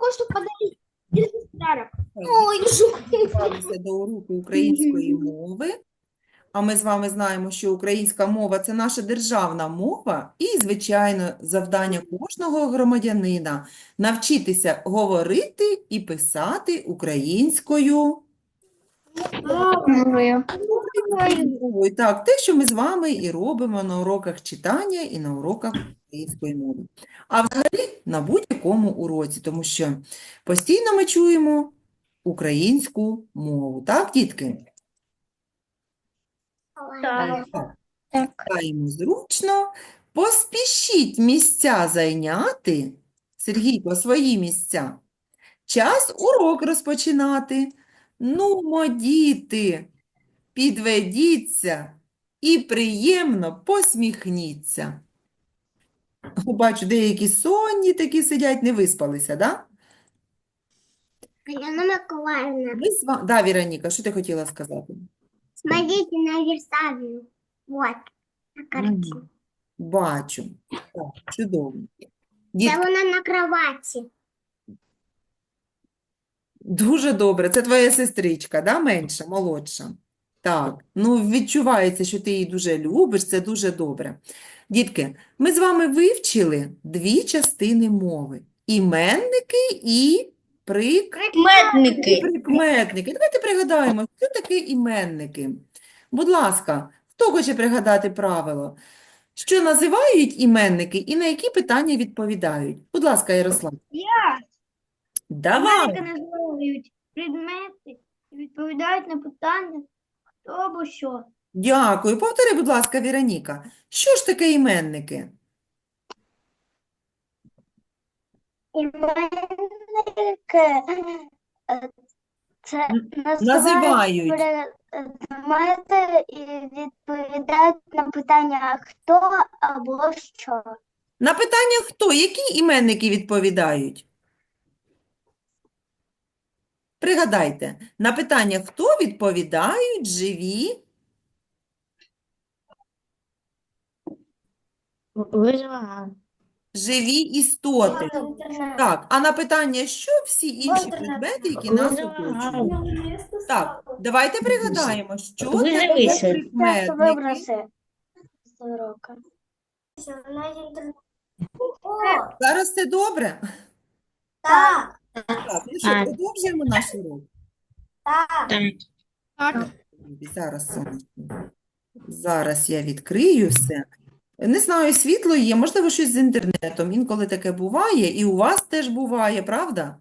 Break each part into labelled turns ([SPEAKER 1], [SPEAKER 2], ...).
[SPEAKER 1] кое-что подарить. Держи подарок. Ой, жук.
[SPEAKER 2] Готувалися до уроку української мови. А ми з вами знаємо, що українська мова – це наша державна мова. І, звичайно, завдання кожного громадянина – навчитися говорити і писати українською
[SPEAKER 1] Мовою.
[SPEAKER 2] Так, те, що ми з вами і робимо на уроках читання і на уроках української мови. А взагалі на будь-якому уроці, тому що постійно ми чуємо українську мову. Так, дітки?
[SPEAKER 1] Так.
[SPEAKER 2] Так.
[SPEAKER 1] Так.
[SPEAKER 2] Зручно. Поспішіть місця зайняти. Сергійко, свої місця. Час урок розпочинати. Нумо, діти, підведіться і приємно посміхніться. Бачу, деякі сонні такі сидять, не виспалися, да?
[SPEAKER 1] Алена Миколаївна,
[SPEAKER 2] Ми з Да, Віроніка, що ти хотіла сказати?
[SPEAKER 1] смотрите на Версавию. Вот, на картинке.
[SPEAKER 2] Бачу. Так, чудово.
[SPEAKER 1] Це
[SPEAKER 2] Дітки,
[SPEAKER 1] вона на кроваті.
[SPEAKER 2] Дуже добре. Це твоя сестричка, да, менша, молодша? Так, ну відчувається, що ти її дуже любиш, це дуже добре. Дітки, ми з вами вивчили дві частини мови. Іменники і прик...
[SPEAKER 1] Прикметники.
[SPEAKER 2] прикметники. Давайте пригадаємо, що таке іменники. Будь ласка, хто хоче пригадати правило? Що називають іменники і на які питання відповідають? Будь ласка, Ярослав.
[SPEAKER 1] Я.
[SPEAKER 2] Давай.
[SPEAKER 1] називають предмети і відповідають на питання, хто або що.
[SPEAKER 2] Дякую. Повтори, будь ласка, Віроніка. Що ж таке іменники?
[SPEAKER 1] Іменники е, це
[SPEAKER 2] Називають.
[SPEAKER 1] предмети і відповідають на питання хто або що.
[SPEAKER 2] На питання хто? Які іменники відповідають? Пригадайте, на питання хто відповідають живі? Живі істоти. Так, а на питання що всі інші предмети, які нас оточують? Так, давайте пригадаємо, що
[SPEAKER 3] Ви
[SPEAKER 2] таке
[SPEAKER 3] дивися.
[SPEAKER 2] прикметники. Зараз все добре?
[SPEAKER 1] Так,
[SPEAKER 2] Так, ну що,
[SPEAKER 3] Так.
[SPEAKER 2] продовжуємо наш урок?
[SPEAKER 1] так.
[SPEAKER 3] Так.
[SPEAKER 2] Зараз, сонечко. Зараз я відкрию все. Не знаю, світло є, можливо, щось з інтернетом. Інколи таке буває, і у вас теж буває, правда?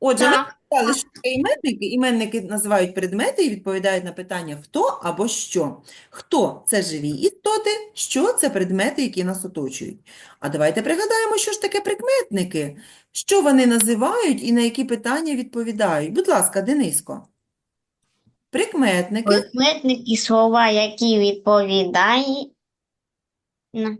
[SPEAKER 2] Отже,
[SPEAKER 1] Так.
[SPEAKER 2] Сказали, що іменники. Іменники називають предмети і відповідають на питання хто або що. Хто – це живі істоти, що – це предмети, які нас оточують. А давайте пригадаємо, що ж таке прикметники. Що вони називають і на які питання відповідають. Будь ласка, Дениско. Прикметники.
[SPEAKER 3] Прикметники слова, які відповідають на,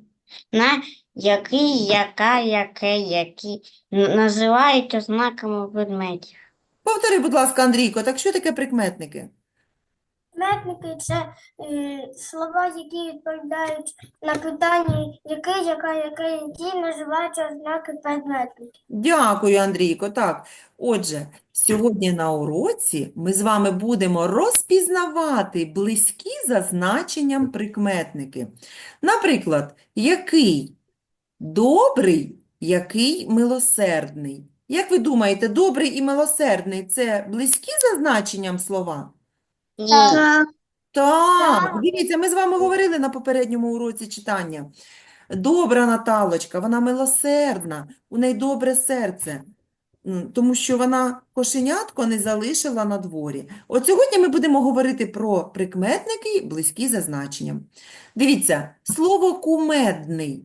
[SPEAKER 3] на який, яка, яке, які, називають ознаками предметів.
[SPEAKER 2] Повтори, будь ласка, Андрійко, так що таке прикметники?
[SPEAKER 4] Прикметники це е, слова, які відповідають на питання який, яка, яке, які називаються ознаки предметників.
[SPEAKER 2] Дякую, Андрійко. Так, отже, сьогодні на уроці ми з вами будемо розпізнавати близькі за значенням прикметники. Наприклад, який добрий, який милосердний. Як ви думаєте, добрий і милосердний – це близькі за значенням слова?
[SPEAKER 3] Ні.
[SPEAKER 2] Так, дивіться, ми з вами говорили на попередньому уроці читання. Добра Наталочка, вона милосердна, у неї добре серце, тому що вона кошенятко не залишила на дворі. От сьогодні ми будемо говорити про прикметники, близькі за значенням. Дивіться, слово кумедний.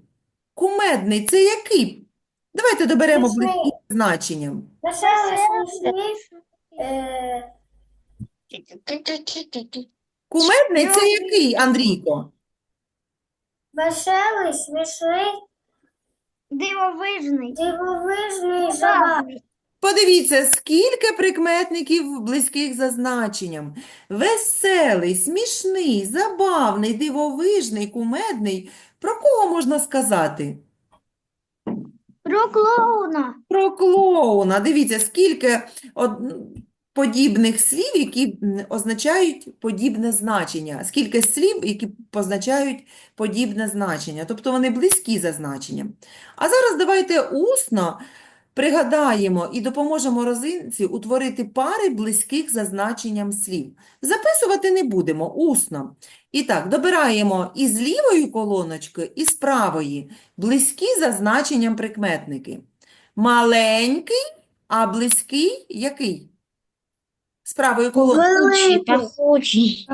[SPEAKER 2] Кумедний – це який? Давайте доберемо близькі значенням.
[SPEAKER 4] Веселий, смішний, е,
[SPEAKER 2] Кумедний – це який, Андрійко?
[SPEAKER 4] веселий, смішний,
[SPEAKER 1] Дивовижний.
[SPEAKER 4] дивовижний, забавний.
[SPEAKER 2] Подивіться, скільки прикметників близьких за значенням. Веселий, смішний, забавний, дивовижний, кумедний. Про кого можна сказати?
[SPEAKER 1] Про клоуна.
[SPEAKER 2] Про клоуна. Дивіться, скільки од- подібних слів, які означають подібне значення. Скільки слів, які позначають подібне значення. Тобто вони близькі за значенням. А зараз давайте усно пригадаємо і допоможемо розинці утворити пари близьких за значенням слів. Записувати не будемо, усно. І так, добираємо із лівої колоночки, і з правої близькі за значенням прикметники. Маленький, а близький який? З правої колонки.
[SPEAKER 3] Пахучий,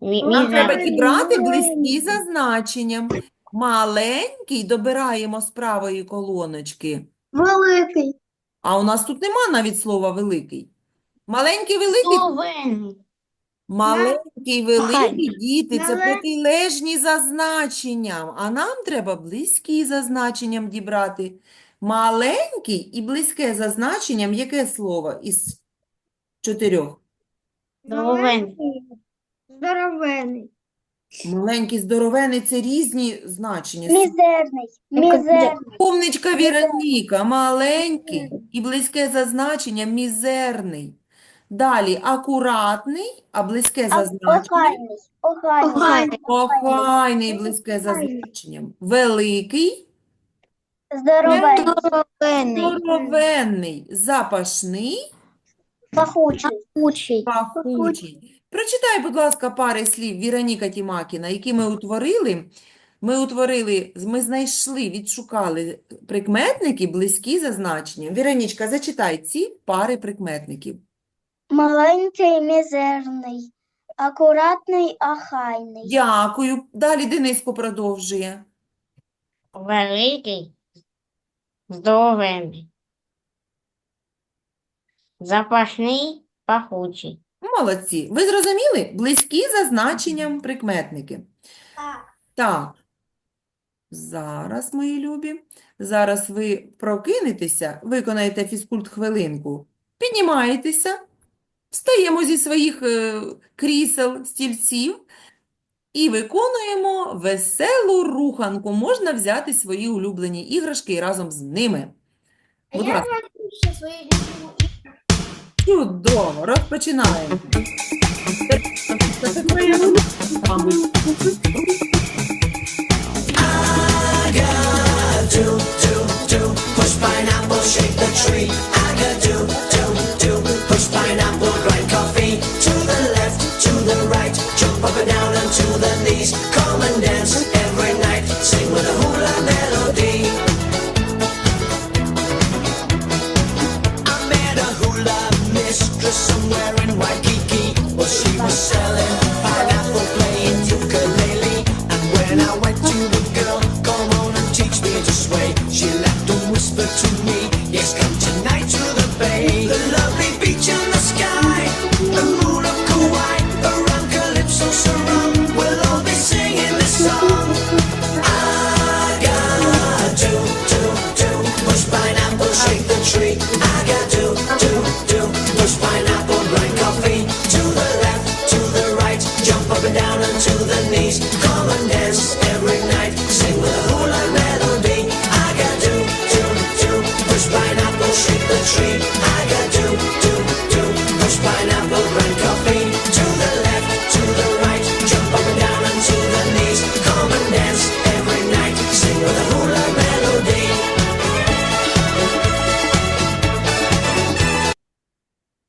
[SPEAKER 2] Нам треба дібрати близькі за значенням. Маленький добираємо з правої колоночки.
[SPEAKER 1] Великий.
[SPEAKER 2] А у нас тут нема навіть слова великий. Маленький, великий,
[SPEAKER 3] Здоровенний.
[SPEAKER 2] маленький, великий, діти, це
[SPEAKER 1] Мале-
[SPEAKER 2] протилежні за значенням, а нам треба близькі за значенням дібрати. Маленький і близьке за значенням, яке слово із чотирьох?
[SPEAKER 3] Здоровенний.
[SPEAKER 1] Здоровений.
[SPEAKER 2] Маленький, здоровений – це різні значення.
[SPEAKER 4] Мізерний. Мізерний.
[SPEAKER 2] Умничка Віроніка, маленький і близьке за значенням мізерний. Далі акуратний, а близьке за значенням
[SPEAKER 4] Охайний. Охайний.
[SPEAKER 2] охайний, близьке за
[SPEAKER 1] Охайний.
[SPEAKER 2] значенням. Великий,
[SPEAKER 4] Здоровенний.
[SPEAKER 2] здоровенний, запашний,
[SPEAKER 4] Пахучий. Пахучий.
[SPEAKER 2] Прочитай, будь ласка, пари слів Віроніка Тімакіна, які ми утворили. Ми утворили, ми знайшли, відшукали прикметники близькі за значенням. Віронічка, зачитай ці пари прикметників.
[SPEAKER 4] Маленький, мізерний. Акуратний, охайний.
[SPEAKER 2] Дякую. Далі Дениско продовжує.
[SPEAKER 3] Великий. Здоровенний. Запашний, пахучий.
[SPEAKER 2] Молодці. Ви зрозуміли? Близькі за значенням прикметники.
[SPEAKER 4] Так.
[SPEAKER 2] Так. Зараз, мої любі. Зараз ви прокинетеся, виконаєте фізкульт хвилинку. Піднімаєтеся, встаємо зі своїх е, крісел, стільців і виконуємо веселу руханку. Можна взяти свої улюблені іграшки і разом з ними. Будь ласка.
[SPEAKER 4] Ще свої любимі
[SPEAKER 2] Чудово, розпочинаємо. Це улюблена, мабуть.
[SPEAKER 5] I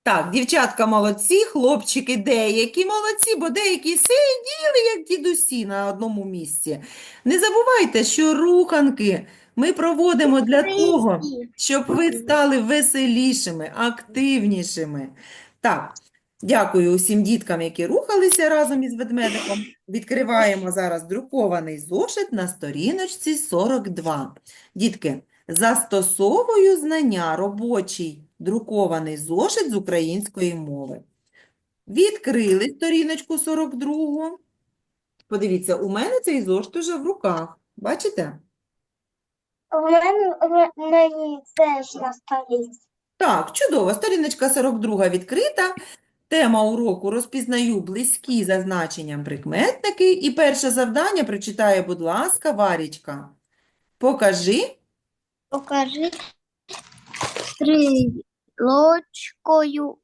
[SPEAKER 2] Так, дівчатка молодці, хлопчики деякі молодці, бо деякі сиділи, як дідусі, на одному місці. Не забувайте, що руханки ми проводимо для того, щоб ви стали веселішими, активнішими. Так, дякую усім діткам, які рухалися разом із ведмедиком. Відкриваємо зараз друкований зошит на сторіночці 42. Дітки, застосовую знання робочий друкований зошит з української мови. Відкрили сторіночку 42. Подивіться, у мене цей зошит уже в руках. Бачите?
[SPEAKER 4] В мене теж на столі.
[SPEAKER 2] Так, чудово. Сторіночка 42 відкрита. Тема уроку «Розпізнаю близькі за значенням прикметники». І перше завдання прочитає, будь ласка, Варічка. Покажи.
[SPEAKER 1] Покажи стрілочкою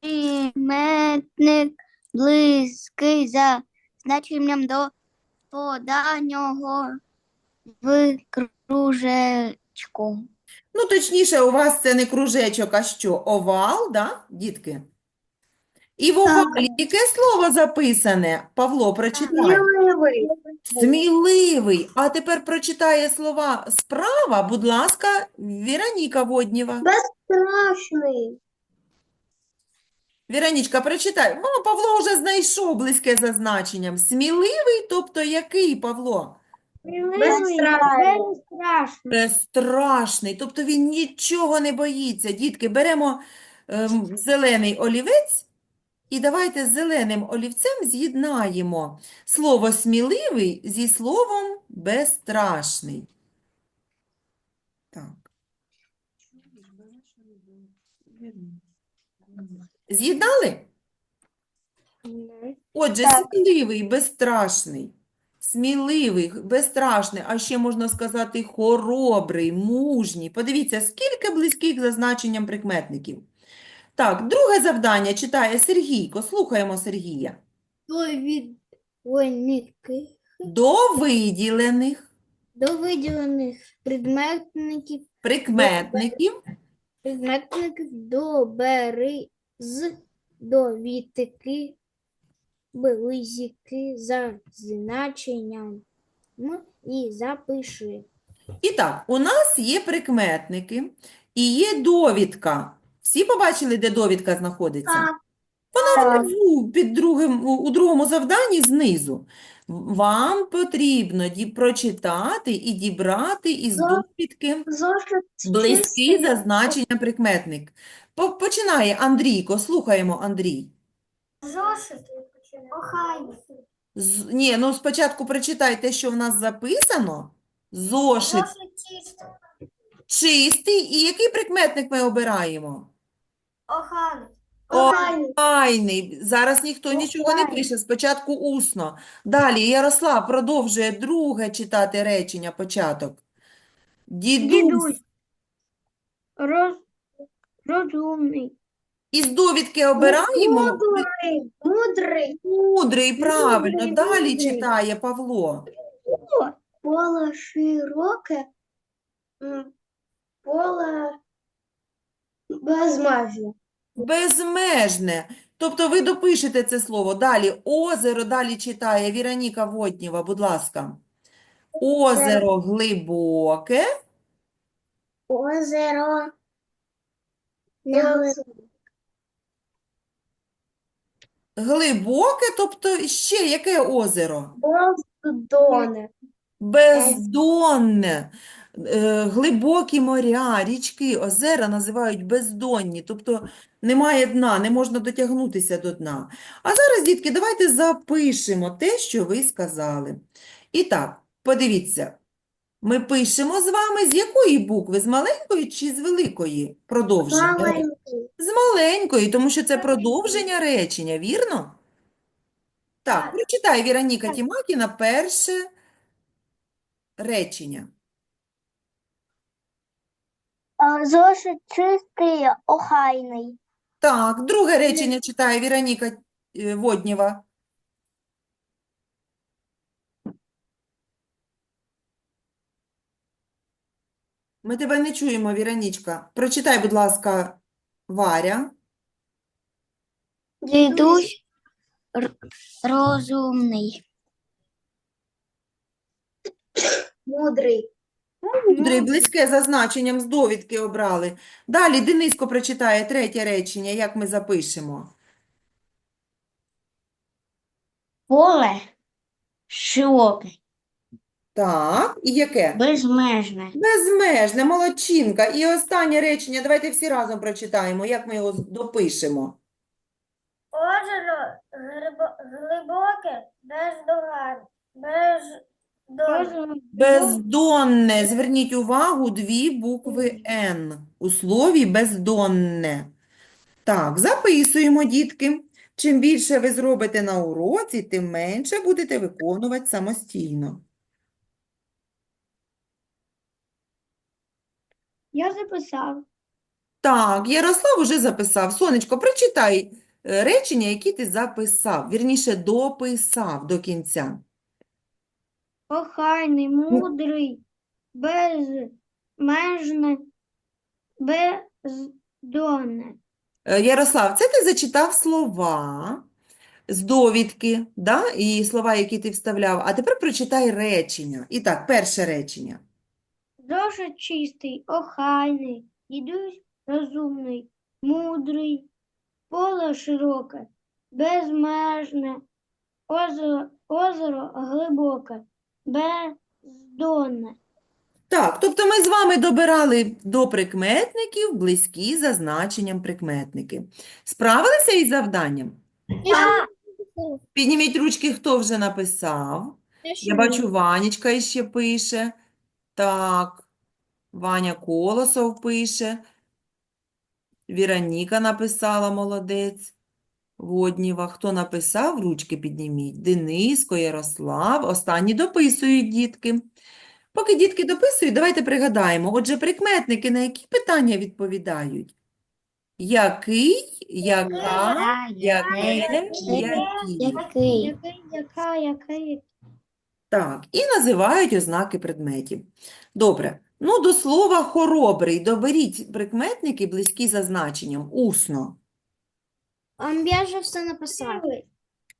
[SPEAKER 1] приметник близький за значенням до поданього в кружечку.
[SPEAKER 2] Ну, точніше, у вас це не кружечок, а що? Овал, да, дітки? І в овалі яке слово записане? Павло, прочитай. Сміливий. А тепер прочитає слова справа, будь ласка, Віроніка Воднєва.
[SPEAKER 4] Страшний.
[SPEAKER 2] Віронічка, прочитай. О, Павло вже знайшов близьке за значенням. Сміливий, тобто який, Павло?
[SPEAKER 1] Безстрашний.
[SPEAKER 2] Безстрашний, тобто він нічого не боїться. Дітки, беремо ем, зелений олівець і давайте з зеленим олівцем з'єднаємо слово сміливий зі словом безстрашний. Так. З'єднали? Отже, сміливий, безстрашний. Сміливий, безстрашний, а ще можна сказати хоробрий, мужній. Подивіться, скільки близьких за значенням прикметників. Так, друге завдання читає Сергійко. Слухаємо Сергія.
[SPEAKER 1] Довідники
[SPEAKER 2] До виділених
[SPEAKER 1] до виділених предметників
[SPEAKER 2] прикметників
[SPEAKER 1] Предметник добери з довідки близькі за значенням М і запиши.
[SPEAKER 2] І так, у нас є прикметники і є довідка. Всі побачили, де довідка знаходиться? Вона внизу, під другим, у у другому завданні знизу. Вам потрібно ді- прочитати і дібрати із довідки
[SPEAKER 4] Зошит
[SPEAKER 2] близький за прикметник. По- Починає Андрійко, слухаємо, Андрій.
[SPEAKER 4] Зошит охайний.
[SPEAKER 2] З, ні, ну спочатку прочитай те, що в нас записано. Зошит
[SPEAKER 4] Зошит чисто.
[SPEAKER 2] Чистий. І який прикметник ми обираємо?
[SPEAKER 4] Охайний.
[SPEAKER 2] Охайний. Охайний. Зараз ніхто нічого не пише, спочатку усно. Далі Ярослав продовжує друге читати речення, початок. Дідусь.
[SPEAKER 1] Дідусь. Роз, розумний.
[SPEAKER 2] Із довідки обираємо.
[SPEAKER 4] Мудрий. Мудрий.
[SPEAKER 2] Мудрий, правильно.
[SPEAKER 4] Мудрий,
[SPEAKER 2] Далі читає Павло.
[SPEAKER 4] Поле широке. Поле безмежне.
[SPEAKER 2] Безмежне. Тобто ви допишете це слово. Далі озеро, далі читає Віроніка Воднєва, будь ласка. Озеро глибоке,
[SPEAKER 4] Озеро.
[SPEAKER 2] глибоке, тобто ще яке озеро?
[SPEAKER 4] Бездоне.
[SPEAKER 2] Бездонне. Е, Глибокі моря, річки, озера називають бездонні, тобто немає дна, не можна дотягнутися до дна. А зараз, дітки, давайте запишемо те, що ви сказали. І так, подивіться, ми пишемо з вами з якої букви? З маленької чи з великої? Продовження.
[SPEAKER 4] Маленький.
[SPEAKER 2] З маленької, тому що це продовження речення, вірно? Так,
[SPEAKER 4] Так.
[SPEAKER 2] прочитай Віроніка Тімакіна перше речення.
[SPEAKER 1] Зошит чистий, охайний.
[SPEAKER 2] Так, друге речення читає Віроніка е, Воднєва. Ми тебе не чуємо, Віронічка. Прочитай, будь ласка, Варя.
[SPEAKER 1] Дідусь р- розумний.
[SPEAKER 4] Мудрий.
[SPEAKER 2] Мудрий, близьке за значенням з довідки обрали. Далі Дениско прочитає третє речення, як ми запишемо.
[SPEAKER 3] Поле широке,
[SPEAKER 2] Так, і яке?
[SPEAKER 3] безмежне.
[SPEAKER 2] Безмежне, молодчинка. І останнє речення, давайте всі разом прочитаємо, як ми його допишемо.
[SPEAKER 4] Озеро глибо- глибоке, бездоганне. Бездонне.
[SPEAKER 2] Бездонне. Зверніть увагу, дві букви Н у слові бездонне. Так, записуємо, дітки. Чим більше ви зробите на уроці, тим менше будете виконувати самостійно.
[SPEAKER 1] Я записав.
[SPEAKER 2] Так, Ярослав уже записав. Сонечко, прочитай е, речення, які ти записав. Вірніше, дописав до кінця.
[SPEAKER 1] Охайний, мудрий, безмежне, бездонне.
[SPEAKER 2] Е, Ярослав, це ти зачитав слова з довідки, да? І слова, які ти вставляв. А тепер прочитай речення. І так, перше речення.
[SPEAKER 1] Зошит чистий, охайний, дідусь розумний, мудрий, поле широке, безмежне, озеро, озеро глибоке, бездонне.
[SPEAKER 2] Так, тобто ми з вами добирали до прикметників близькі за значенням прикметники. Справилися із завданням? Підніміть ручки, хто вже написав. Я бачу, Ванечка іще пише. Так, Ваня Колосов пише. Віроніка написала, молодець. Водніва. Хто написав, ручки підніміть. Дениско, Ярослав. Останні дописують дітки. Поки дітки дописують, давайте пригадаємо. Отже, прикметники на які питання відповідають? Який, яка, яке?
[SPEAKER 3] Який,
[SPEAKER 1] яка, який,
[SPEAKER 2] Так, і називають ознаки предметів. Добре. Ну, до слова хоробрий. Доберіть прикметники, близькі за значенням, усно.
[SPEAKER 3] Я вже все написав.
[SPEAKER 1] який.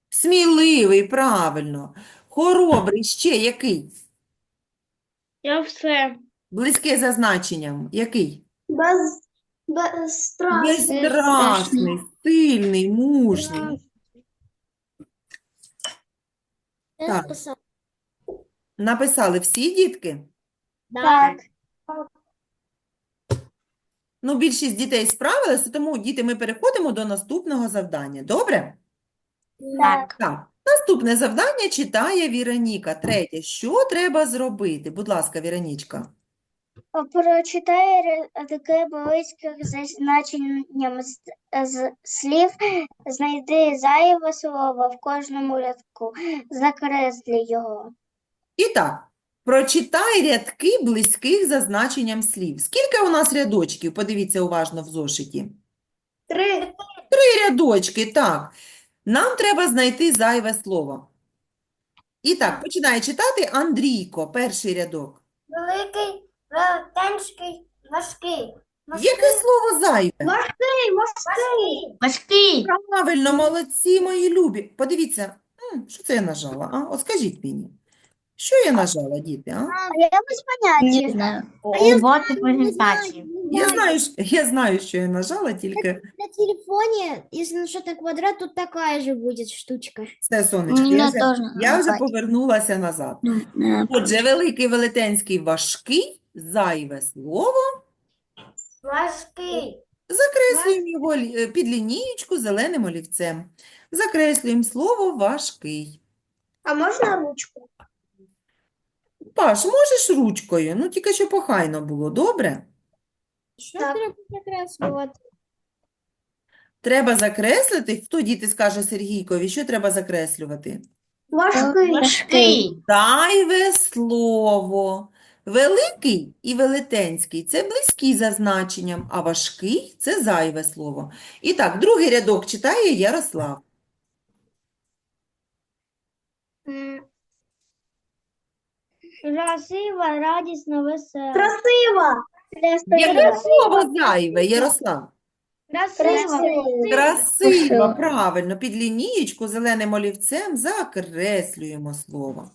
[SPEAKER 2] Сміливий, правильно. Хоробрий, ще який?
[SPEAKER 3] Я все.
[SPEAKER 2] Близьке за значенням, який?
[SPEAKER 4] Без, безстрашний.
[SPEAKER 2] Безстрашний, сильний, мужній. Так. Написали всі дітки?
[SPEAKER 3] Так.
[SPEAKER 2] Ну, більшість дітей справилися, тому, діти, ми переходимо до наступного завдання. Добре?
[SPEAKER 3] Так.
[SPEAKER 2] Так, наступне завдання читає Віроніка. Третє. Що треба зробити? Будь ласка, Віронічка.
[SPEAKER 4] Прочитай рядки близьких за значенням з, з слів, знайди зайве слово в кожному рядку, закреслі його.
[SPEAKER 2] І так, прочитай рядки близьких за значенням слів. Скільки у нас рядочків? Подивіться уважно в зошиті.
[SPEAKER 4] Три.
[SPEAKER 2] Три рядочки, так. Нам треба знайти зайве слово. І так, починає читати Андрійко, перший рядок.
[SPEAKER 4] Великий, велетенський, важкий.
[SPEAKER 2] Яке слово зайве?
[SPEAKER 4] Важкий, важкий.
[SPEAKER 3] Важкий.
[SPEAKER 2] Правильно, молодці мої любі. Подивіться, м, що це я нажала? А? От скажіть мені, що я нажала, діти? А?
[SPEAKER 4] Я без поняття.
[SPEAKER 3] Не знаю. Роботи презентації.
[SPEAKER 2] Я знаю, що- я знаю, що я нажала, тільки
[SPEAKER 6] На телефоне, если нажать на квадрат, тут такая же будет штучка.
[SPEAKER 2] все, сонечко, я вже, я вже повернулася назад. Отже, великий велетенський важкий, зайве слово.
[SPEAKER 4] Важкий.
[SPEAKER 2] Закреслюємо його лі- е, під лінієчку зеленим олівцем. Закреслюємо слово важкий.
[SPEAKER 4] А можна ручку?
[SPEAKER 2] Паш, можеш ручкою? Ну, тільки що похайно було, добре?
[SPEAKER 6] Что
[SPEAKER 4] Так.
[SPEAKER 6] треба закреслювати?
[SPEAKER 2] Треба закреслити. Хто діти скаже Сергійкові, що треба закреслювати?
[SPEAKER 4] Важкий.
[SPEAKER 3] Важкий.
[SPEAKER 2] Зайве слово. Великий і велетенський – це близькі за значенням, а важкий – це зайве слово. І так, другий рядок читає Ярослав.
[SPEAKER 1] М, Красива, радісна, весела.
[SPEAKER 4] Красиво.
[SPEAKER 2] Яке слово зайве, Ярослав?
[SPEAKER 1] Красива.
[SPEAKER 2] Красиво, правильно. Під лінієчку зеленим олівцем закреслюємо слово.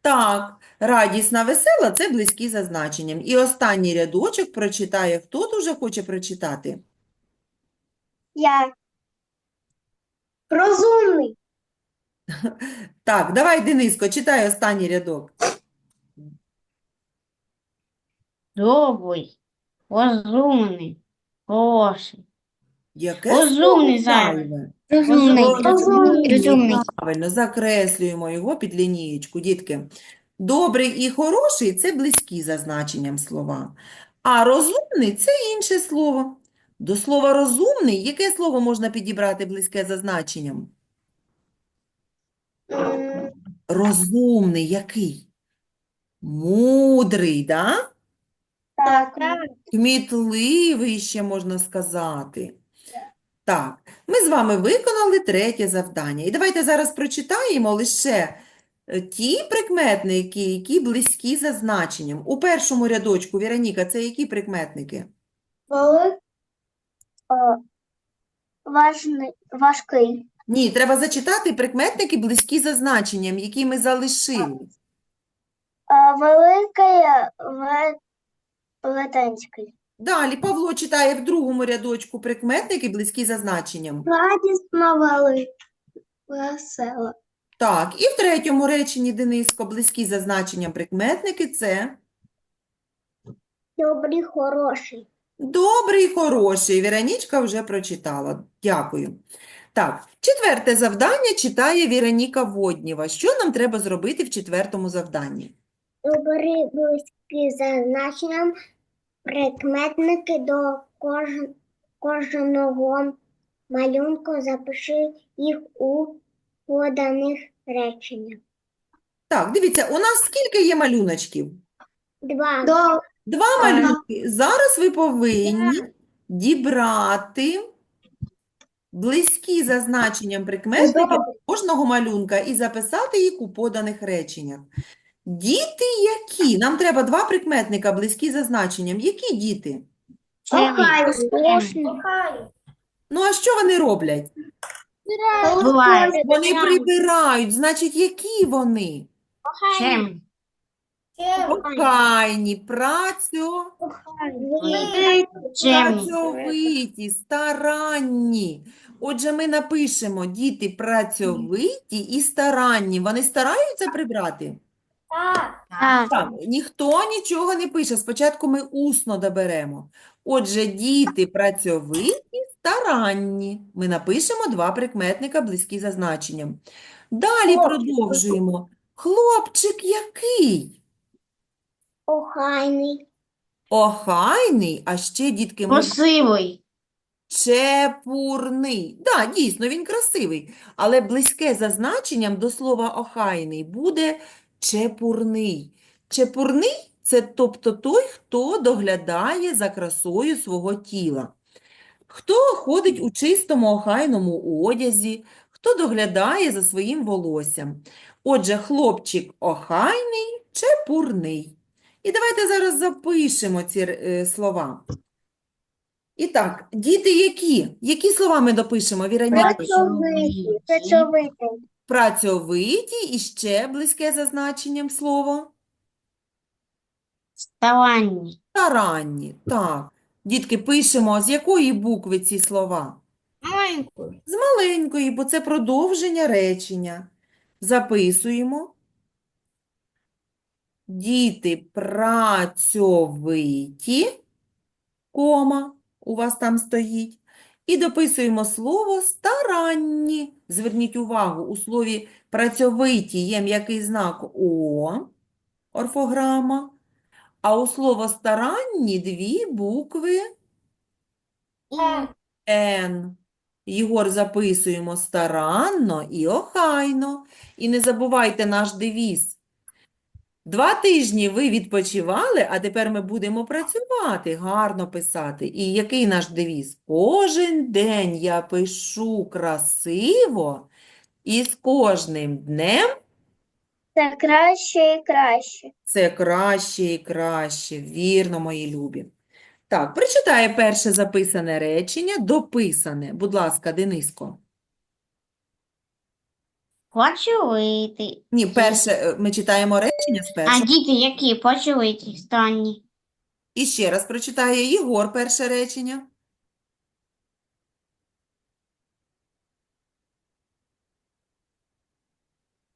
[SPEAKER 2] Так, радісна, весела – це близькі за значенням. І останній рядочок прочитає. Хто дуже хоче прочитати?
[SPEAKER 4] Я. Розумний.
[SPEAKER 2] Так, давай, Дениско, читай останній рядок.
[SPEAKER 3] Добрий. Розумний. Хороший.
[SPEAKER 2] Яке
[SPEAKER 3] Розумний
[SPEAKER 2] слово
[SPEAKER 3] зайве.
[SPEAKER 2] зайве?
[SPEAKER 3] Розумний.
[SPEAKER 4] Розумний.
[SPEAKER 3] Розумний.
[SPEAKER 2] Правильно, закреслюємо його під лінієчку, дітки. Добрий і хороший – це близькі за значенням слова. А розумний – це інше слово. До слова розумний, яке слово можна підібрати близьке за значенням? Розумний який? Мудрий, да?
[SPEAKER 4] Так.
[SPEAKER 2] Кмітливий ще можна сказати. Так, ми з вами виконали третє завдання. І давайте зараз прочитаємо лише е, ті прикметники, які близькі за значенням. У першому рядочку, Віроніка, це які прикметники?
[SPEAKER 4] Велик, важний, важкий.
[SPEAKER 2] Ні, треба зачитати прикметники близькі за значенням, які ми залишили.
[SPEAKER 4] Великий, велетенський.
[SPEAKER 2] Далі Павло читає в другому рядочку прикметники близькі за значенням.
[SPEAKER 4] Радісна, весела.
[SPEAKER 2] Так, і в третьому реченні, Дениско, близькі за значенням прикметники – це
[SPEAKER 4] Добрий, хороший.
[SPEAKER 2] добрий, хороший. Віронічка вже прочитала. Дякую. Так, четверте завдання читає Віроніка Воднєва. Що нам треба зробити в четвертому завданні?
[SPEAKER 4] Добрий, близький за значенням, прикметники до кож... кожного малюнку запиши їх у поданих реченнях.
[SPEAKER 2] Так, дивіться, у нас скільки є малюночків?
[SPEAKER 4] Два.
[SPEAKER 2] Два малюнки. Зараз ви повинні дібрати близькі за значенням прикметники до кожного малюнка і записати їх у поданих реченнях. Діти які? Нам треба два прикметника близькі за значенням. Які діти? Ну, а що вони роблять? Вони прибирають. Значить, які вони?
[SPEAKER 3] Чемний.
[SPEAKER 2] Охайні.
[SPEAKER 3] Чемний.
[SPEAKER 2] Працьовиті, старанні. Отже, ми напишемо діти працьовиті і старанні. Вони стараються прибрати?
[SPEAKER 3] Так.
[SPEAKER 2] Так, ніхто нічого не пише. Спочатку ми усно доберемо. Отже, діти працьовиті, старанні. Ми напишемо два прикметника близькі за значенням. Далі продовжуємо. Хлопчик який?
[SPEAKER 4] Охайний.
[SPEAKER 2] Охайний, а ще, дітки, ми
[SPEAKER 3] Красивий.
[SPEAKER 2] Чепурний. Да, дійсно, він красивий, але близьке за значенням до слова охайний буде чепурний. Чепурний – це тобто той, хто доглядає за красою свого тіла. Хто ходить у чистому охайному одязі, хто доглядає за своїм волоссям. Отже, хлопчик охайний, чепурний. І давайте зараз запишемо ці е, слова. І так, діти які? Які слова ми допишемо, Віроніка?
[SPEAKER 4] Працьовитий. Працьовитий.
[SPEAKER 2] Працьовиті і ще близьке за значенням слово.
[SPEAKER 3] Старанний.
[SPEAKER 2] Старанні. Так. Дітки, пишемо, з якої букви ці слова?
[SPEAKER 3] Маленький.
[SPEAKER 2] З маленької, бо це продовження речення. Записуємо. Діти працьовиті, кома, у вас там стоїть. І дописуємо слово старанні. Зверніть увагу, у слові працьовиті є м'який знак О, орфограма, а у слово старанні дві букви Н. Єгор записуємо старанно і охайно. І не забувайте наш девіз. Два тижні ви відпочивали, а тепер ми будемо працювати, гарно писати. І який наш девіз? Кожен день я пишу красиво, і з кожним днем
[SPEAKER 4] Це краще і краще.
[SPEAKER 2] це краще і краще. Вірно, мої любі. Так, прочитає перше записане речення, дописане. Будь ласка, Дениско.
[SPEAKER 3] Працьовитий.
[SPEAKER 2] Ні, перше е, ми читаємо речення
[SPEAKER 3] А діти які? Працьовиті. Старанні.
[SPEAKER 2] І ще раз прочитає Єгор перше речення.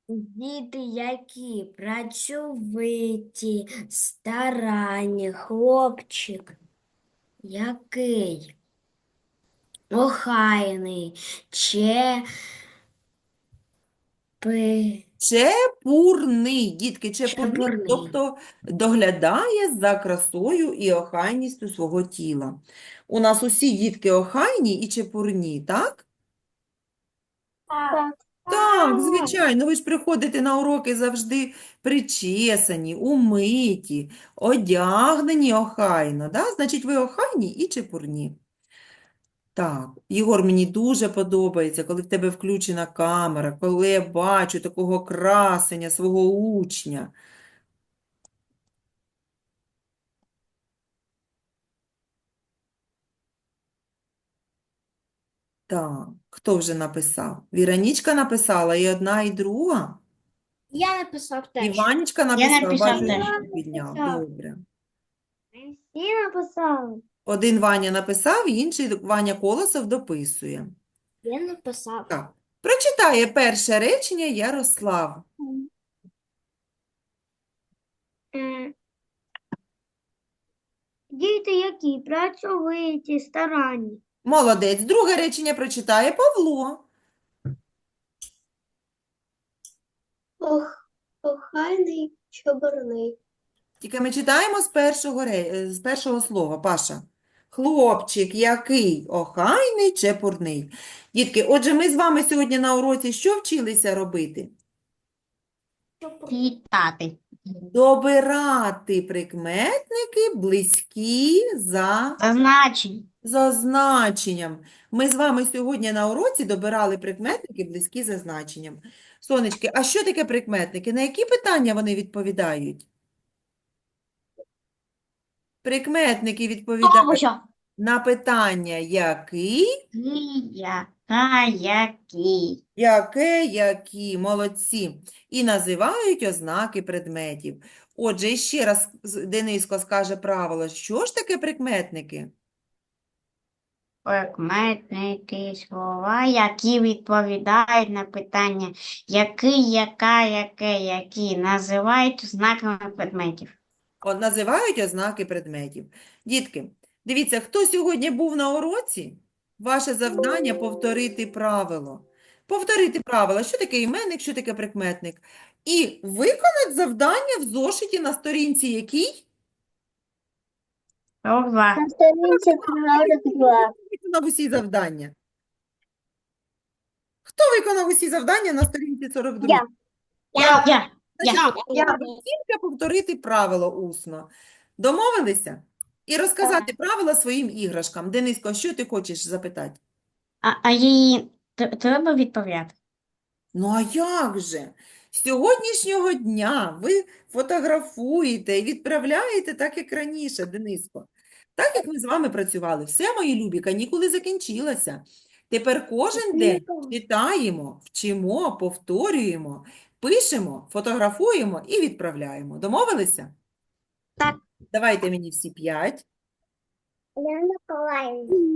[SPEAKER 6] Діти які працьовиті, старанні, хлопчик, який охайний, че, пи,
[SPEAKER 2] Чепурний, дітки, чепурний,
[SPEAKER 3] Чепурний.
[SPEAKER 2] тобто доглядає за красою і охайністю свого тіла. У нас усі дітки охайні і чепурні, так?
[SPEAKER 4] Так.
[SPEAKER 2] Так, звичайно, ви ж приходите на уроки завжди причесані, умиті, одягнені охайно, да? Значить, ви охайні і чепурні. Так, Єгор, мені дуже подобається, коли в тебе включена камера, коли я бачу такого красення свого учня. Так, хто вже написав? Віронічка написала і одна, і друга.
[SPEAKER 6] Я написав теж.
[SPEAKER 2] Іванечка написав,
[SPEAKER 3] написав
[SPEAKER 2] бачу,
[SPEAKER 3] теж.
[SPEAKER 2] руку підняв. Добре.
[SPEAKER 1] Всі написали.
[SPEAKER 2] Один Ваня написав, інший Ваня Колосов дописує.
[SPEAKER 6] Я написав.
[SPEAKER 2] Так. Прочитає перше речення Ярослав.
[SPEAKER 1] Діти, які працьовиті, старанні.
[SPEAKER 2] Молодець. Друге речення прочитає Павло.
[SPEAKER 4] Ох, охайний, чоборний.
[SPEAKER 2] Тільки ми читаємо з першого, ре- з першого слова, Паша. Хлопчик, який охайний, чепурний. Дітки, отже, ми з вами сьогодні на уроці що вчилися робити?
[SPEAKER 3] Літати.
[SPEAKER 2] Добирати прикметники близькі за
[SPEAKER 3] Зазначень.
[SPEAKER 2] за значенням. Ми з вами сьогодні на уроці добирали прикметники близькі за значенням. Сонечки, а що таке прикметники? На які питання вони відповідають? Прикметники відповідають
[SPEAKER 3] що
[SPEAKER 2] на питання який,
[SPEAKER 3] яка, який.
[SPEAKER 2] яке, які, молодці. І називають ознаки предметів. Отже, ще раз з- Дениско скаже правило, що ж таке прикметники?
[SPEAKER 3] Прикметники, слова, які відповідають на питання який, яка, яке, які, називають знаками предметів.
[SPEAKER 2] Називають ознаки предметів. Дітки, дивіться, хто сьогодні був на уроці? Ваше завдання повторити правило. Повторити правила, що таке іменник, що таке прикметник. І виконати завдання в зошиті на сторінці якій?
[SPEAKER 3] 42.
[SPEAKER 4] На сторінці 42.
[SPEAKER 2] Виконав усі завдання. Хто виконав усі завдання на сторінці 42?
[SPEAKER 4] Я.
[SPEAKER 3] Я, я.
[SPEAKER 2] Значить, тільки повторити правило усно. Домовилися? І розказати правила своїм іграшкам. Дениско, що ти хочеш запитати?
[SPEAKER 3] А, а їй т- треба відповідати?
[SPEAKER 2] Ну а як же? З сьогоднішнього дня ви фотографуєте і відправляєте так, як раніше, Дениско. Так, як ми з вами працювали. Все, мої любі, канікули закінчилися. Тепер кожен день читаємо, вчимо, повторюємо, пишемо, фотографуємо і відправляємо. Домовилися?
[SPEAKER 3] Так.
[SPEAKER 2] Давайте мені всі п'ять.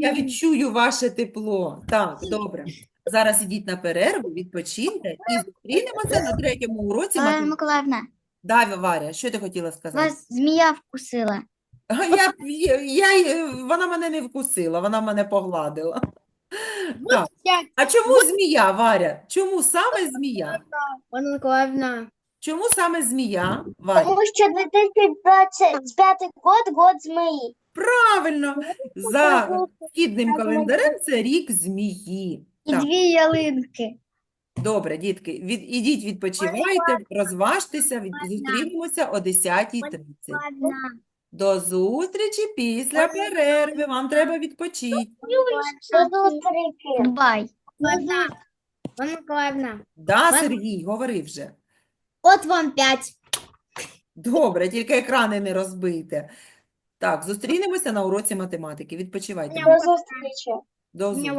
[SPEAKER 2] Я відчую ваше тепло. Так, добре. Зараз ідіть на перерву, відпочиньте і зустрінемося на третьому уроці
[SPEAKER 6] Олена
[SPEAKER 2] математики.
[SPEAKER 6] Миколаївна,
[SPEAKER 2] Да, Варя, що ти хотіла сказати?
[SPEAKER 6] вас змія вкусила.
[SPEAKER 2] Я, я, я, вона мене не вкусила, вона мене погладила. Так. А чому змія, Варя? Чому саме змія?
[SPEAKER 6] Миколаївна.
[SPEAKER 2] Чому саме змія, Варя?
[SPEAKER 4] Тому що 2025 год, год змеї.
[SPEAKER 2] Правильно, за східним календарем це рік змії.
[SPEAKER 6] І
[SPEAKER 2] Так.
[SPEAKER 6] дві ялинки.
[SPEAKER 2] Добре, дітки, від, ідіть відпочивайте, розважтеся, від, зустрінемося о 10.30. До зустрічі після перерви, вам треба відпочити.
[SPEAKER 4] До зустрічі.
[SPEAKER 6] Дбай. Олена Миколаївна,
[SPEAKER 2] Да, Сергій, говори вже.
[SPEAKER 6] от вам п'ять.
[SPEAKER 2] Добре, тільки екрани не розбийте. Так, зустрінемося на уроці математики. Відпочивайте.
[SPEAKER 4] До зустрічі.
[SPEAKER 2] До зустрічі.